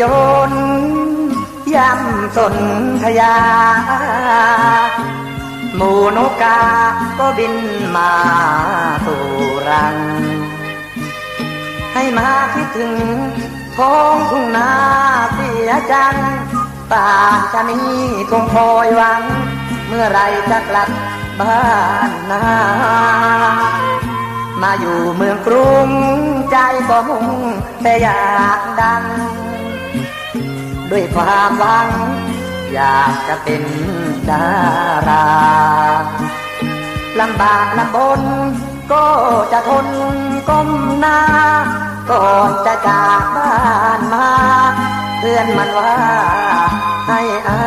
ยนต์ยำสนธยา หมูนกกาก็บินมาสู่รัง ให้มาคิดถึงท้องทุ่งนาเสียจังป่าจะมีคงคอยหวัง เมื่อไรจะกลับบ้านนามาอยู่เมืองกรุงใจก็มุ่งแต่อยากดัง ด้วยความหวัง อยากจะเป็นดาราลำบากลำบน ก็จะทนก้มหน้า ก่อนจะจากบ้านมา เพื่อนมันว่าให้อา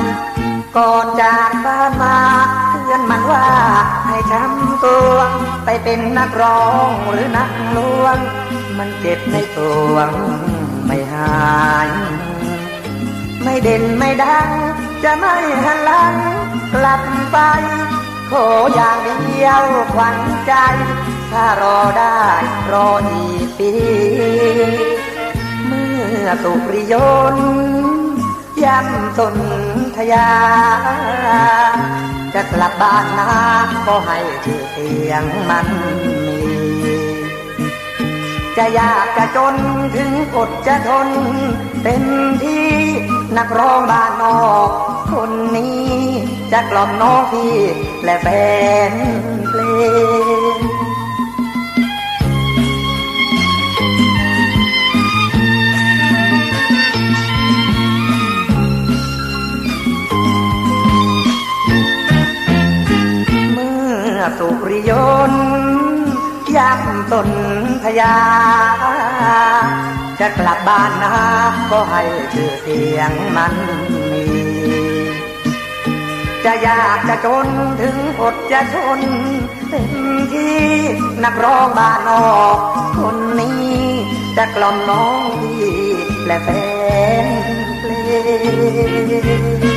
ยก่อนจากบ้านมาเพื่อนมันว่าให้ช้ำตัวไปเป็นนักร้องหรือนักลวง มันเจ็บในตัว ไม่หาย ไม่เด่นไม่ดัง จะไม่หันหลังกลับไปขออย่างเดียวขวัญใจ ถ้ารอได้รออีกปี เมื่อสุริยนย้ำสนธยา จะกลับบ้านนาก็ให้ชื่อเสียงมัน จะยากจะจนถึงอดจะทน เต็มที่นักร้องบ้านนอก คนนี้ จะกล่อมน้องพี่และแฟนเพลงเมื่อสุริยนต์ ย้ำตนพยา จะกลับบ้านนาก็ให้ชื่อเสียงมันมี จะอยากจะจนถึงอดจะทนเต็มที่นักร้องบ้านนอกคนนี้ จะกล่อมน้องพี่และแฟนเพลง